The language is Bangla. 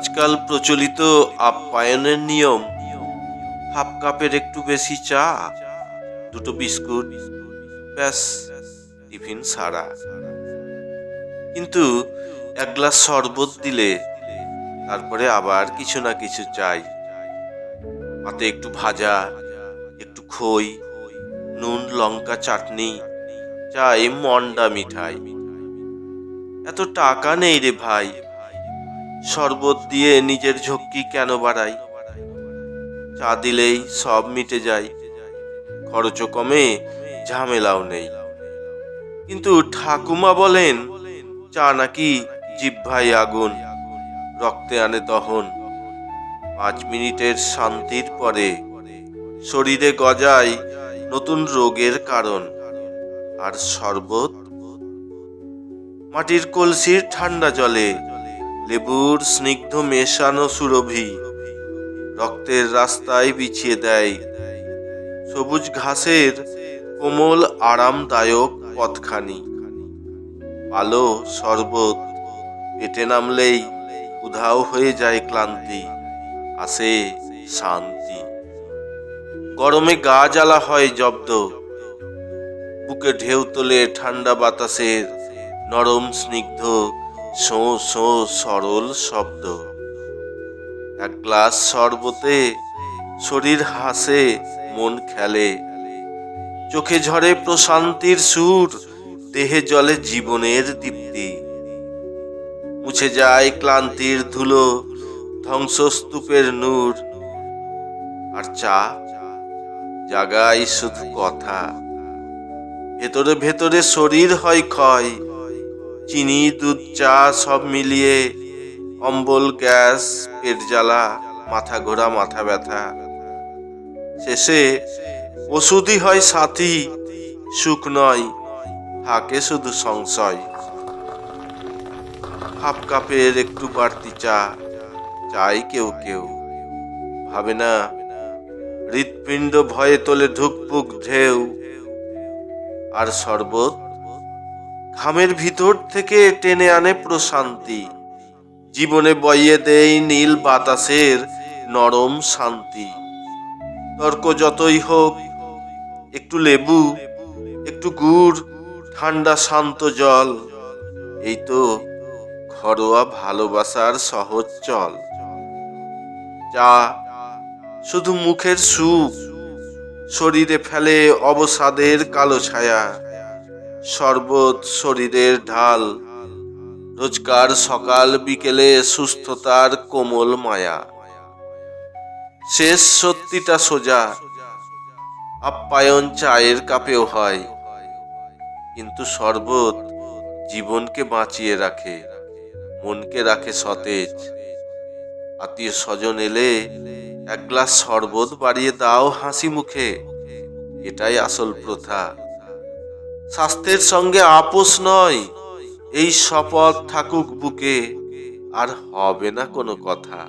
আজকাল প্রচলিত আপ্যায়নের নিয়ম, হাফ কাপের একটু বেশি চা, দুটো বিস্কুট, ব্যাস, টিফিন সারা। কিন্তু এক গ্লাস শরবত দিলে তারপরে আবার কিছু না কিছু চাই। হাতে একটু ভাজা, একটু খই, নুন, লঙ্কা, চাটনি চাই মন্ডা মিঠাই। এত টাকা নেই রে ভাই। শরবত দিয়ে নিজের ঝক্কি কেন বাড়াই? চা দিলেই সব মিটে যায়। খরচও কমে, ঝামেলাও নেই। কিন্তু ঠাকুমা বলেন, চা নাকি জিভ্ভাই আগুন, রক্তে আনে দহন। পাঁচ মিনিটের শান্তির পরে শরীরে গজায় নতুন রোগের কারণ। আর শরবত? মাটির কলসির ঠান্ডা জলে লেবুর স্নিগ্ধ মেশানো সুরভি রক্তের রাস্তায় বিছিয়ে দেয়। সবুজ ঘাসের কোমল আরামদায়ক পথখানি। আলো শরবত পেটে নামলেই উধাও হয়ে যায় ক্লান্তি, আসে শান্তি। গরমে গা জ্বালা হয় জব্দ। বুকে ঢেউ তোলে ঠান্ডা বাতাসের নরম স্নিগ্ধ শোঁ শোঁ, সরল শব্দ। এক গ্লাস শরবতে শরীর হাসে, মন খেলে। চোখে ঝরে প্রশান্তির সুর, দেহে জলে জীবনের দীপ্তি মুছে যায় ক্লান্তির ধুলো, ধ্বংসস্তূপের নূর। আর চা জাগায় শুধু কথা। ভেতরে ভেতরে শরীর হয় ক্ষয়। চিনি, দুধ, চা সব মিলিয়ে অম্বল, গ্যাস, পেট জ্বালা, মাথা ঘোরা, মাথা ব্যথা। শেষে ওষুধই হয় সাথী, সুখ নয়, থাকে শুধু সংশয়। হাফ কাপের একটু বাড়তি চা, চাই কেউ কেউ। ভাবে না, হৃৎপিণ্ড ভয়ে তোলে ঢুকপুক ঢেউ। আর শরবত ঘামের ভিতর থেকে টেনে আনে প্রশান্তি। জীবনে বইয়ে দেই নীল বাতাসের নরম শান্তি। তর্ক যতই হোক, একটু লেবু, একটু গুড়, ঠান্ডা শান্ত জল, এই তো ঘরোয়া ভালোবাসার সহজ চল। যা শুধু মুখের সুখ, শরীরে ফেলে অবসাদের কালো ছায়া। শরবত, শরীরের ঢাল। রোজকার সকাল বিকেলে সুস্থতার কোমল মায়া। শেষ সত্যিটা সোজা। আপ্যায়ন চায়ের কাপেও হয়। কিন্তু শরবত জীবনকে বাঁচিয়ে রাখে, মনকে রাখে সতেজ। আত্মীয় স্বজন এলে এক গ্লাস শরবত বাড়িয়ে দাও হাসি মুখে। এটাই আসল প্রথা। স্বাস্থ্যের সঙ্গে আপোষ নয়। এই শপথ থাকুক বুকে আর হবে না কোনো কথা।